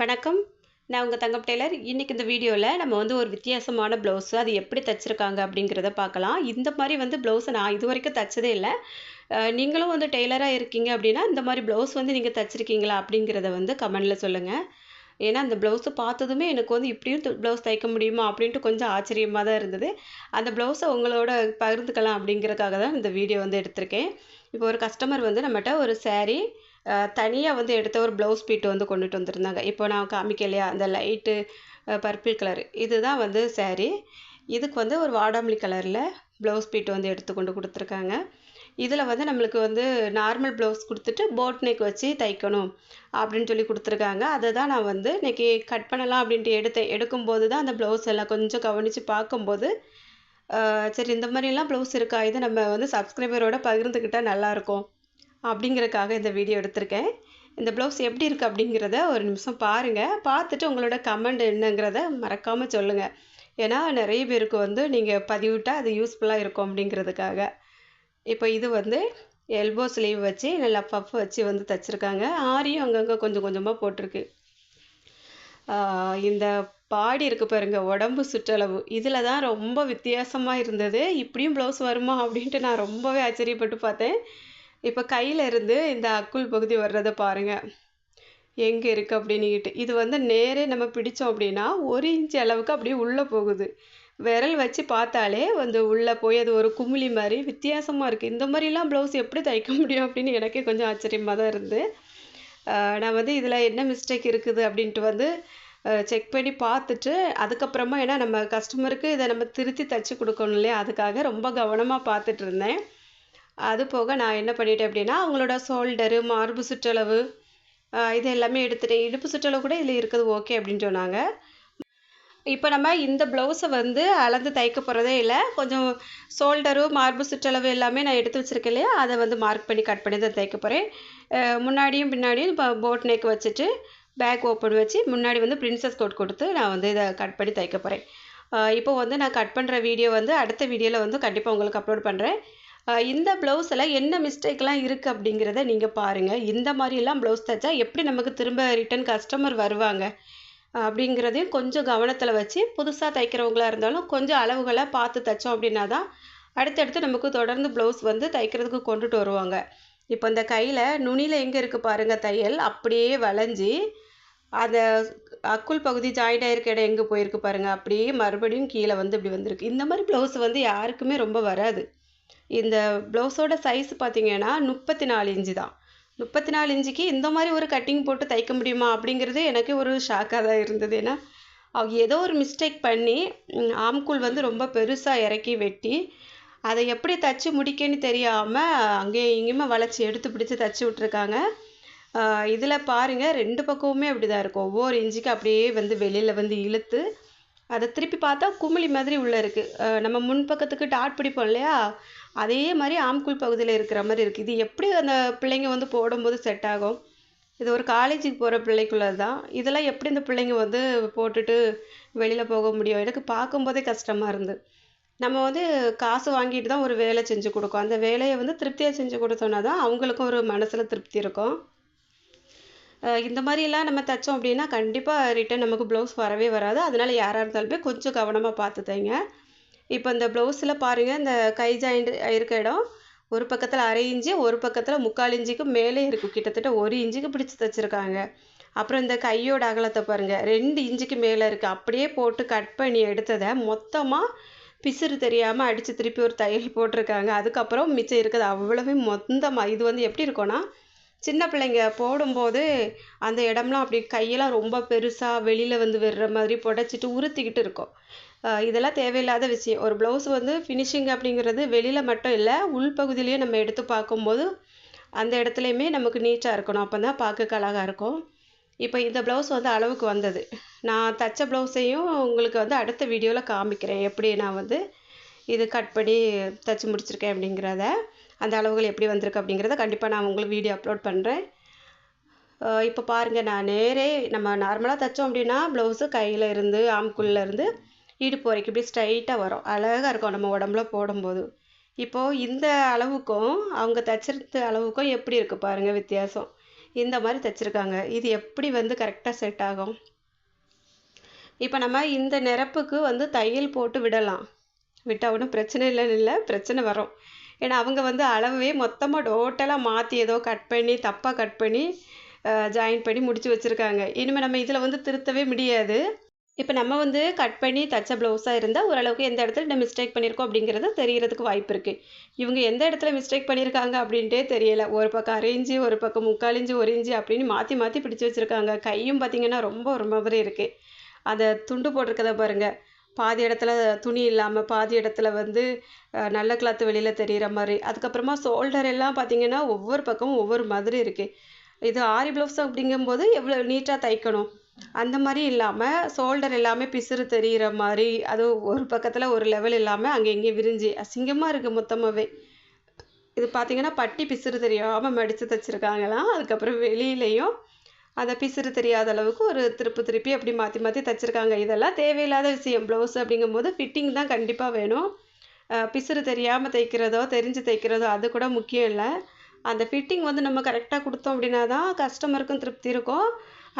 வணக்கம். நான் உங்கள் தங்கம் டெய்லர். இன்றைக்கி இந்த வீடியோவில் நம்ம வந்து ஒரு வித்தியாசமான ப்ளவுஸு அது எப்படி தைச்சிருக்காங்க அப்படிங்கிறத பார்க்கலாம். இந்த மாதிரி வந்து ப்ளவுஸை நான் இது வரைக்கும் தைச்சதே இல்லை. நீங்களும் வந்து டெய்லராக இருக்கீங்க அப்படின்னா இந்த மாதிரி ப்ளவுஸ் வந்து நீங்கள் தைச்சிருக்கீங்களா அப்படிங்கிறத வந்து கமெண்டில் சொல்லுங்கள் ஏன்னா அந்த ப்ளவுஸை பார்த்ததுமே எனக்கு வந்து இப்படியும் ப்ளவுஸ் தைக்க முடியுமா அப்படின்ட்டு கொஞ்சம் ஆச்சரியமாக தான் இருந்தது. அந்த ப்ளவுஸை உங்களோட பகிர்ந்துக்கலாம் அப்படிங்கிறதுக்காக தான் இந்த வீடியோ வந்து எடுத்திருக்கேன். இப்போ ஒரு கஸ்டமர் வந்து நம்மகிட்ட ஒரு சேரீ தனியாக வந்து எடுத்த ஒரு ப்ளவுஸ் பீட் வந்து கொண்டுட்டு வந்திருந்தாங்க. இப்போ நான் காமிக்கலையா அந்த லைட்டு பர்பிள் கலர் இதுதான் வந்து saree. இதுக்கு வந்து ஒரு வாடாமலி கலரில் ப்ளவுஸ் பீட் வந்து எடுத்து கொண்டு கொடுத்துருக்காங்க. இதில் வந்து நம்மளுக்கு வந்து நார்மல் ப்ளவுஸ் கொடுத்துட்டு போட் நெக் வச்சு தைக்கணும் அப்படின்னு சொல்லி கொடுத்துருக்காங்க. அதை தான் நான் வந்து இன்னைக்கு கட் பண்ணலாம் அப்படின்ட்டு எடுத்தேன். எடுக்கும்போது தான் அந்த ப்ளவுஸ் எல்லாம் கொஞ்சம் கவனித்து பார்க்கும்போது சரி இந்த மாதிரிலாம் ப்ளவுஸ் இருக்கா? இதை நம்ம வந்து சப்ஸ்கிரைபரோட பகிர்ந்துக்கிட்டால் நல்லாயிருக்கும் அப்படிங்கிறக்காக இந்த வீடியோ எடுத்திருக்கேன். இந்த ப்ளவுஸ் எப்படி இருக்குது அப்படிங்கிறத ஒரு நிமிஷம் பாருங்கள் பார்த்துட்டு உங்களோட கமெண்ட் என்னங்கிறத மறக்காமல் சொல்லுங்கள் ஏன்னா நிறைய பேருக்கு வந்து நீங்கள் பதிவிட்டால் அது யூஸ்ஃபுல்லாக இருக்கும் அப்படிங்கிறதுக்காக. இப்போ இது வந்து எல்போ ஸ்லீவ் வச்சு நல்லா பஃப் வச்சு வந்து தைச்சிருக்காங்க. ஆரியும் அங்கங்கே கொஞ்சம் கொஞ்சமாக போட்டிருக்கு. இந்த பாடி இருக்கு பாருங்க உடம்பு சுற்றளவு. இதில் தான் ரொம்ப வித்தியாசமாக இருந்தது. இப்படியும் ப்ளவுஸ் வருமா அப்படின்ட்டு நான் ரொம்பவே ஆச்சரியப்பட்டு பார்த்தேன். இப்போ கையில் இருந்து இந்த அக்குள் பகுதி வர்றதை பாருங்கள் எங்கே இருக்குது அப்படின்னுக்கிட்டு இது வந்து நேரே நம்ம பிடித்தோம் அப்படின்னா ஒரு இன்ச்சு அளவுக்கு அப்படியே உள்ளே போகுது. விரல் வச்சு பார்த்தாலே வந்து உள்ளே போய் அது ஒரு குமிழி மாதிரி வித்தியாசமாக இருக்குது இந்த மாதிரிலாம் ப்ளவுஸ் எப்படி தைக்க முடியும் அப்படின்னு எனக்கே கொஞ்சம் ஆச்சரியமாக தான் இருந்து. நான் வந்து இதில் என்ன மிஸ்டேக் இருக்குது அப்படின்ட்டு வந்து செக் பண்ணி பார்த்துட்டு அதுக்கப்புறமா ஏன்னா நம்ம கஸ்டமருக்கு இதை நம்ம திருத்தி தைச்சி கொடுக்கணும் இல்லையா? அதுக்காக ரொம்ப கவனமாக பார்த்துட்டு இருந்தேன். அது போக நான் என்ன பண்ணிட்டேன் அப்படின்னா அவங்களோட ஷோல்டரு மார்பு சுற்றளவு இது எல்லாமே எடுத்துட்டேன். இடுப்பு சுற்றளவு கூட இதில் இருக்குது ஓகே அப்படின்னு சொன்னாங்க. இப்போ நம்ம இந்த ப்ளவுஸை வந்து அளந்து தைக்க போகிறதே இல்லை. கொஞ்சம் ஷோல்டரு மார்பு சுற்றளவு எல்லாமே நான் எடுத்து வச்சுருக்கேன் இல்லையா? அதை வந்து மார்க் பண்ணி கட் பண்ணி தான் தைக்க போகிறேன் முன்னாடியும் பின்னாடியும் இப்போ போட் நெக் வச்சுட்டு பேக் ஓப்பன் வச்சு முன்னாடி வந்து பிரின்சஸ் கோட் கொடுத்து நான் வந்து இதை கட் பண்ணி தைக்க போகிறேன் இப்போ வந்து நான் கட் பண்ணுற வீடியோ வந்து அடுத்த வீடியோவில் வந்து கண்டிப்பாக உங்களுக்கு அப்லோட் பண்ணுறேன் இந்த ப்ளவுஸில் என்ன மிஸ்டேக்லாம் இருக்குது அப்படிங்கிறத நீங்கள் பாருங்கள் இந்த மாதிரிலாம் ப்ளவுஸ் தைச்சா எப்படி நமக்கு திரும்ப ரிட்டன் கஸ்டமர் வருவாங்க? அப்படிங்கிறதையும் கொஞ்சம் கவனத்தில் வச்சு புதுசாக தைக்கிறவங்களா இருந்தாலும் கொஞ்சம் அளவுகளை பார்த்து தைச்சோம் அப்படின்னா தான் அடுத்தடுத்து நமக்கு தொடர்ந்து ப்ளவுஸ் வந்து தைக்கிறதுக்கு கொண்டுட்டு வருவாங்க. இப்போ இந்த கையில் நுனியில் எங்கே இருக்குது பாருங்கள் தையல்? அப்படியே வளைஞ்சி அந்த அக்குள் பகுதி ஜாயிண்ட் ஆகிருக்க இடம் எங்கே போயிருக்கு பாருங்கள் அப்படியே மறுபடியும் கீழே வந்து இப்படி வந்திருக்கு. இந்த மாதிரி ப்ளவுஸ் வந்து யாருக்குமே ரொம்ப வராது. இந்த ப்ளவுஸோட சைஸ் பார்த்தீங்கன்னா முப்பத்தி நாலு இன்ச்சு தான். முப்பத்தி நாலு இன்ச்சுக்கு இந்த மாதிரி ஒரு கட்டிங் போட்டு தைக்க முடியுமா அப்படிங்கிறது எனக்கு ஒரு ஷாக்காக தான் இருந்தது. ஏன்னா அவங்க ஏதோ ஒரு மிஸ்டேக் பண்ணி ஆம்கூல் வந்து ரொம்ப பெருசாக இறக்கி வெட்டி அதை எப்படி தச்சு முடிக்கன்னு தெரியாமல் அங்கேயும் இங்கேயுமே வளைச்சி எடுத்து பிடிச்சி தச்சு விட்ருக்காங்க இதில் பாருங்கள் ரெண்டு பக்கமுமே அப்படி தான் இருக்கும். ஒவ்வொரு இன்ச்சுக்கு அப்படியே வந்து வெளியில் வந்து இழுத்து அதை திருப்பி பார்த்தா குமிழி மாதிரி உள்ளே இருக்குது நம்ம முன் பக்கத்துக்கு டாட் பிடிப்போம் இல்லையா? அதே மாதிரி ஆம்குள் பகுதியில் இருக்கிற மாதிரி இருக்குது இது எப்படி அந்த பிள்ளைங்க வந்து போடும்போது செட் ஆகும்? இது ஒரு காலேஜுக்கு போகிற பிள்ளைக்குள்ளது தான் இதெல்லாம் எப்படி இந்த பிள்ளைங்க வந்து போட்டுட்டு வெளியில் போக முடியும்? எனக்கு பார்க்கும்போதே கஷ்டமாக இருந்து. நம்ம வந்து காசு வாங்கிட்டு தான் ஒரு வேலை செஞ்சு கொடுக்கோம். அந்த வேலையை வந்து திருப்தியாக செஞ்சு கொடுத்தோன்னா தான் அவங்களுக்கும் ஒரு மனசில் திருப்தி இருக்கும். இந்த மாதிரிலாம் நம்ம தைச்சோம் அப்படின்னா கண்டிப்பாக ரிட்டன் நமக்கு ப்ளவுஸ் வரவே வராது. அதனால யாராக இருந்தாலுமே கொஞ்சம் கவனமாக பார்த்து தைங்க இப்போ இந்த ப்ளவுஸில் பாருங்கள் இந்த கை ஜாயிண்ட் இருக்க இடம் ஒரு பக்கத்தில் அரை இன்ச்சு ஒரு பக்கத்தில் முக்கால் இன்ச்சுக்கு மேலே இருக்கும் கிட்டத்தட்ட ஒரு இன்ச்சுக்கு பிடிச்சி தைச்சிருக்காங்க. அப்புறம் இந்த கையோட அகலத்தை பாருங்கள் ரெண்டு இன்ச்சுக்கு மேலே இருக்குது அப்படியே போட்டு கட் பண்ணி எடுத்ததை மொத்தமாக பிசுறு தெரியாமல் அடித்து திருப்பி ஒரு தையல் போட்டிருக்காங்க. அதுக்கப்புறம் மிச்சம் இருக்குது அவ்வளவே மொத்தமாக இது வந்து எப்படி இருக்கும்னா சின்ன பிள்ளைங்க போடும்போது அந்த இடம்லாம் அப்படி கையெல்லாம் ரொம்ப பெருசாக வெளியில் வந்து விடுற மாதிரி புடச்சிட்டு உறுத்திக்கிட்டு இருக்கும். இதெல்லாம் தேவையில்லாத விஷயம். ஒரு ப்ளவுஸ் வந்து ஃபினிஷிங் அப்படிங்கிறது வெளியில் மட்டும் இல்லை உள்பகுதியிலையும் நம்ம எடுத்து பார்க்கும்போது அந்த இடத்துலையுமே நமக்கு நீட்டாக இருக்கணும். அப்போ தான் பார்க்க அழகாக இருக்கும். இப்போ இந்த ப்ளவுஸ் வந்து அளவுக்கு வந்தது. நான் தச்ச ப்ளவுஸையும் உங்களுக்கு வந்து அடுத்த வீடியோவில் காமிக்கிறேன். எப்படி நான் வந்து இது கட் பண்ணி தச்சு முடிச்சிருக்கேன் அப்படிங்கிறத. அந்த அளவுகள் எப்படி வந்திருக்கு அப்படிங்கிறத கண்டிப்பாக நான் உங்களுக்கு வீடியோ அப்லோட் பண்ணுறேன் இப்போ பாருங்கள் நான் நேரே நம்ம நார்மலாக தைச்சோம் அப்படின்னா ப்ளவுஸு கையில் இருந்து ஆம்குள்ளேருந்து இடுப்பு வரைக்கும் இப்படி ஸ்ட்ரைட்டாக வரும். அழகாக இருக்கும் நம்ம உடம்புல போடும்போது. இப்போது இந்த அளவுக்கும் அவங்க தைச்சிருந்த அளவுக்கும் எப்படி இருக்குது பாருங்கள் வித்தியாசம். இந்த மாதிரி தைச்சிருக்காங்க. இது எப்படி வந்து கரெக்டாக செட் ஆகும்? இப்போ நம்ம இந்த நிரப்புக்கு வந்து தையல் போட்டு விடலாம். விட்டால் ஒன்றும் பிரச்சனை இல்லைன்னு இல்லை பிரச்சனை வரும். ஏன்னா அவங்க வந்து அளவே மொத்தமாக டோட்டலாக மாற்றி ஏதோ கட் பண்ணி தப்பாக கட் பண்ணி ஜாயின் பண்ணி முடித்து வச்சுருக்காங்க. இனிமேல் நம்ம இதில் வந்து திருத்தவே முடியாது. இப்போ நம்ம வந்து கட் பண்ணி தச்ச ப்ளவுஸாக இருந்தால் ஓரளவுக்கு எந்த இடத்துல நம்ம மிஸ்டேக் பண்ணியிருக்கோம் அப்படிங்கிறது தெரியறதுக்கு வாய்ப்பு இருக்குது இவங்க எந்த இடத்துல மிஸ்டேக் பண்ணியிருக்காங்க அப்படின்ட்டே தெரியலை. ஒரு பக்கம் அரை ஒரு பக்கம் முக்கால் இஞ்சி ஒரு இஞ்சி அப்படின்னு மாற்றி மாற்றி பிடிச்சி வச்சுருக்காங்க. கையும் பார்த்திங்கன்னா ரொம்ப ஒரு மாதிரி இருக்குது அந்த துண்டு போட்டிருக்கதை பாருங்கள் பாதி இடத்துல துணி இல்லாமல் பாதி இடத்துல வந்து நல்ல கிளாத்து வெளியில் தெரிகிற மாதிரி. அதுக்கப்புறமா ஷோல்டர் எல்லாம் பார்த்திங்கன்னா ஒவ்வொரு பக்கமும் ஒவ்வொரு மாதிரி இருக்குது இது ஆரி ப்ளவுஸ் அப்படிங்கும்போது எவ்வளோ நீட்டாக தைக்கணும்? அந்த மாதிரி இல்லாமல் ஷோல்டர் எல்லாமே பிசுறு தெரிகிற மாதிரி அது ஒரு பக்கத்தில் ஒரு லெவல் இல்லாமல் அங்கே இங்கே விரிஞ்சு அசிங்கமாக இருக்குது மொத்தமாகவே இது பார்த்திங்கன்னா பட்டி பிசுறு தெரியாமல் மடித்து தைச்சிருக்காங்களாம். அதுக்கப்புறம் வெளியிலையும் அதை பிசுறு தெரியாத அளவுக்கு ஒரு திருப்பு திருப்பி அப்படி மாற்றி மாற்றி தைச்சிருக்காங்க. இதெல்லாம் தேவையில்லாத விஷயம். ப்ளவுஸ் அப்படிங்கும்போது ஃபிட்டிங் தான் கண்டிப்பாக வேணும். பிசுறு தெரியாமல் தைக்கிறதோ தெரிஞ்சு தைக்கிறதோ அது கூட முக்கியம் இல்லை. அந்த ஃபிட்டிங் வந்து நம்ம கரெக்டாக கொடுத்தோம் அப்படின்னா தான் கஸ்டமருக்கும் திருப்தி இருக்கும்.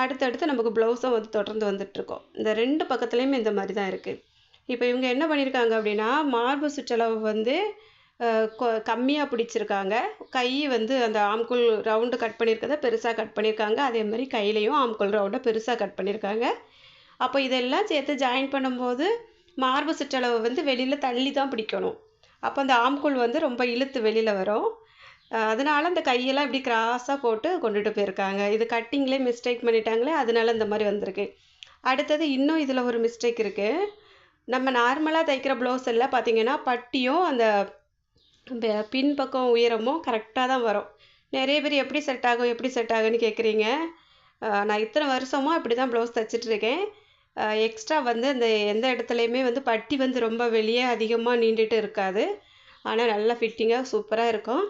அடுத்தடுத்து நமக்கு ப்ளவுஸும் வந்து தொடர்ந்து வந்துட்டுருக்கோம் இந்த ரெண்டு பக்கத்துலேயுமே இந்த மாதிரி தான் இருக்குது இப்போ இவங்க என்ன பண்ணியிருக்காங்க அப்படின்னா மார்பு சுற்றளவு வந்து கம்மியாக பிடிச்சிருக்காங்க. கை வந்து அந்த ஆம்குள் ரவுண்டு கட் பண்ணியிருக்கதை பெருசாக கட் பண்ணியிருக்காங்க அதே மாதிரி கையிலையும் ஆம்கோல் ரவுண்டை பெருசாக கட் பண்ணியிருக்காங்க அப்போ இதெல்லாம் சேர்த்து ஜாயின் பண்ணும்போது மார்பு சுற்றளவு வந்து வெளியில் தள்ளி தான் பிடிக்கணும். அப்போ அந்த ஆம்கோல் வந்து ரொம்ப இழுத்து வெளியில் வரும். அதனால அந்த கையெல்லாம் இப்படி கிராஸாக போட்டு கொண்டுட்டு போயிருக்காங்க. இது கட்டிங்லேயே மிஸ்டேக் பண்ணிட்டாங்களே அதனால இந்த மாதிரி வந்திருக்கு. அடுத்தது இன்னும் இதில் ஒரு மிஸ்டேக் இருக்குது நம்ம நார்மலாக தைக்கிற ப்ளவுஸ் எல்லாம் பார்த்திங்கன்னா பட்டியும் அந்த பின்பக்கம் உயரமும் கரெக்டாக தான் வரும். நிறைய பேர் எப்படி செட் ஆகும் எப்படி செட் ஆகுன்னு கேட்குறீங்க நான் இத்தனை வருஷமாக இப்படி தான் ப்ளவுஸ் தைச்சிட்ருக்கேன் எக்ஸ்ட்ரா வந்து அந்த எந்த இடத்துலையுமே வந்து பட்டி வந்து ரொம்ப வெளியே அதிகமாக நீண்டுட்டு இருக்காது. ஆனால் நல்லா ஃபிட்டிங்காக சூப்பராக இருக்கும்.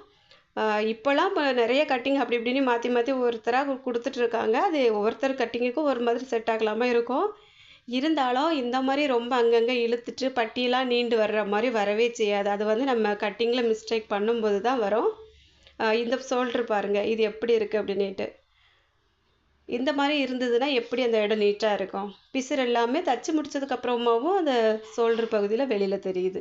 இப்போல்லாம் இப்போ நிறைய கட்டிங் அப்படி இப்படின்னு மாற்றி மாற்றி ஒருத்தராக கொடுத்துட்ருக்காங்க அது ஒவ்வொருத்தர் கட்டிங்குக்கும் ஒரு மாதிரி செட் ஆகலாமல் இருக்கும். இருந்தாலும் இந்த மாதிரி ரொம்ப அங்கங்கே இழுத்துட்டு பட்டியெல்லாம் நீண்டு வர்ற மாதிரி வரவே செய்யாது. அது வந்து நம்ம கட்டிங்கில் மிஸ்டேக் பண்ணும்போது தான் வரும். இந்த ஷோல்ட்ரு பாருங்கள் இது எப்படி இருக்குது அப்படின்ட்டு இந்த மாதிரி இருந்ததுன்னா எப்படி அந்த இடம் நீட்டாக இருக்கும்? பிசுறு எல்லாமே தச்சு முடிச்சதுக்கப்புறமாவும் அந்த ஷோல்ட்ரு பகுதியில் வெளியில் தெரியுது.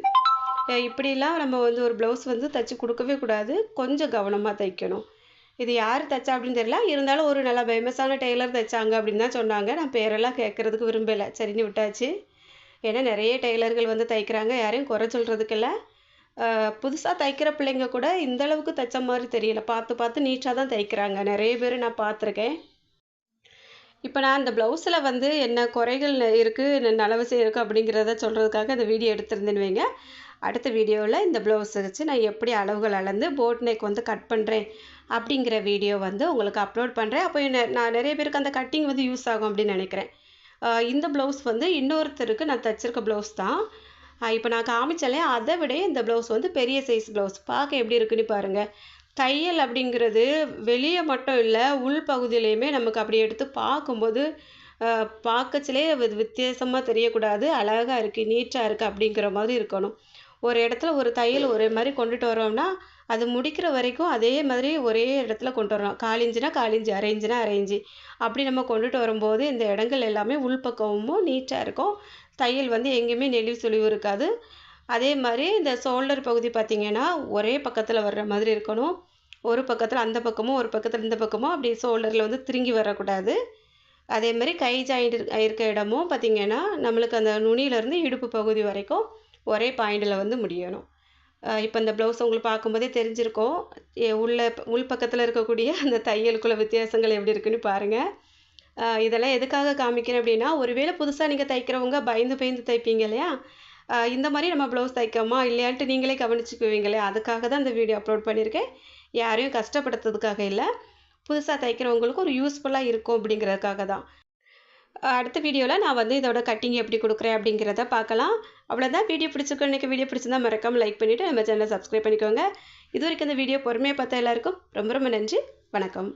இப்படிலாம் நம்ம வந்து ஒரு ப்ளவுஸ் வந்து தைச்சி கொடுக்கவே கூடாது. கொஞ்சம் கவனமாக தைக்கணும். இது யார் தைச்சா அப்படின்னு தெரியல. இருந்தாலும் ஒரு நல்ல ஃபேமஸான டெய்லர் தைச்சாங்க அப்படின்னு தான் சொன்னாங்க. நான் பேரெல்லாம் கேட்குறதுக்கு விரும்பலை. சரின்னு விட்டாச்சு. ஏன்னா நிறைய டெய்லர்கள் வந்து தைக்கிறாங்க. யாரையும் குறை சொல்கிறதுக்கு இல்லை. புதுசாக தைக்கிற பிள்ளைங்க கூட இந்த அளவுக்கு தைச்ச மாதிரி தெரியல. பார்த்து பார்த்து நீட்டாக தான் தைக்கிறாங்க. நிறைய பேர் நான் பார்த்துருக்கேன். இப்போ நான் அந்த ப்ளவுஸில் வந்து என்ன குறைகள் இருக்குது நலவசம் இருக்குது அப்படிங்கிறத சொல்கிறதுக்காக இந்த வீடியோ எடுத்திருந்தேன்னு வைங்க. அடுத்த வீடியோவில் இந்த ப்ளவுஸை வச்சு நான் எப்படி அளவுகள் அளந்து போட் நெக் வந்து கட் பண்ணுறேன் அப்படிங்கிற வீடியோ வந்து உங்களுக்கு அப்லோட் பண்ணுறேன் அப்போ நான் நிறைய பேருக்கு அந்த கட்டிங் வந்து யூஸ் ஆகும் அப்படின்னு நினைக்கிறேன். இந்த ப்ளவுஸ் வந்து இன்னொருத்தருக்கு நான் தைச்சிருக்க ப்ளவுஸ் தான். இப்போ நான் காமிச்சாலே அதை விட இந்த ப்ளவுஸ் வந்து பெரிய சைஸ் ப்ளவுஸ் பார்க்க எப்படி இருக்குன்னு பாருங்கள் தையல் அப்படிங்கிறது வெளியே மட்டும் இல்லை உள் பகுதியிலையுமே நமக்கு அப்படி எடுத்து பார்க்கும்போது பார்க்கச்சிலே வித்தியாசமாக தெரியக்கூடாது. அழகாக இருக்குது நீட்டாக இருக்குது அப்படிங்கிற மாதிரி இருக்கணும். ஒரு இடத்துல ஒரு தையல் ஒரே மாதிரி கொண்டுட்டு வரோம்னா அது முடிக்கிற வரைக்கும் அதே மாதிரி ஒரே இடத்துல கொண்டு வரணும். காலிஞ்சுனா காலிஞ்சு அரைஞ்சுனா அரேஞ்சு அப்படி நம்ம கொண்டுட்டு வரும்போது இந்த இடங்கள் எல்லாமே உள்பக்கமும் நீட்டாக இருக்கும். தையல் வந்து எங்கேயுமே நெளிவு சுழிவு இருக்காது. அதே மாதிரி இந்த ஷோல்டர் பகுதி பார்த்திங்கன்னா ஒரே பக்கத்தில் வர்ற மாதிரி இருக்கணும். ஒரு பக்கத்தில் அந்த பக்கமும் ஒரு பக்கத்தில் இந்த பக்கமும் அப்படி ஷோல்டரில் வந்து திருங்கி வரக்கூடாது. அதே மாதிரி கை ஜாயிண்ட் இருக்க இடமும் பார்த்திங்கன்னா நம்மளுக்கு அந்த நுனியிலேருந்து இடுப்பு பகுதி வரைக்கும் ஒரே பாயிண்டில் வந்து முடியணும். இப்போ இந்த ப்ளவுஸ் உங்களுக்கு பார்க்கும்போதே தெரிஞ்சிருக்கும். உள்ள உள் பக்கத்தில் இருக்கக்கூடிய அந்த தையலுக்குள்ள வித்தியாசங்கள் எப்படி இருக்குன்னு பாருங்கள் இதெல்லாம் எதுக்காக காமிக்கிறேன் அப்படின்னா ஒருவேளை புதுசாக நீங்கள் தைக்கிறவங்க பயந்து பயந்து தைப்பீங்க இல்லையா? இந்த மாதிரி நம்ம ப்ளவுஸ் தைக்கோமா இல்லையான்ட்டு நீங்களே கவனிச்சுக்குவீங்களே அதுக்காக தான் இந்த வீடியோ அப்லோட் பண்ணியிருக்கேன். யாரையும் கஷ்டப்படுத்துறதுக்காக இல்லை. புதுசாக தைக்கிறவங்களுக்கு ஒரு யூஸ்ஃபுல்லாக இருக்கும் அப்படிங்கிறதுக்காக தான். அடுத்த வீடியோவில் நான் வந்து இதோட கட்டிங் எப்படி கொடுக்குறேன் அப்படிங்கிறத பார்க்கலாம். அவ்வளோதான் வீடியோ பிடிச்சிருக்கோம். இன்றைக்கி வீடியோ பிடிச்சிருந்தா மறக்காமல் லைக் பண்ணிவிட்டு நம்ம சேனலை சப்ஸ்கிரைப் பண்ணிக்கோங்க. இது வரைக்கும் இந்த வீடியோ பொறுமையாக பார்த்தா எல்லாருக்கும் ரொம்ப ரொம்ப நன்றி. வணக்கம்.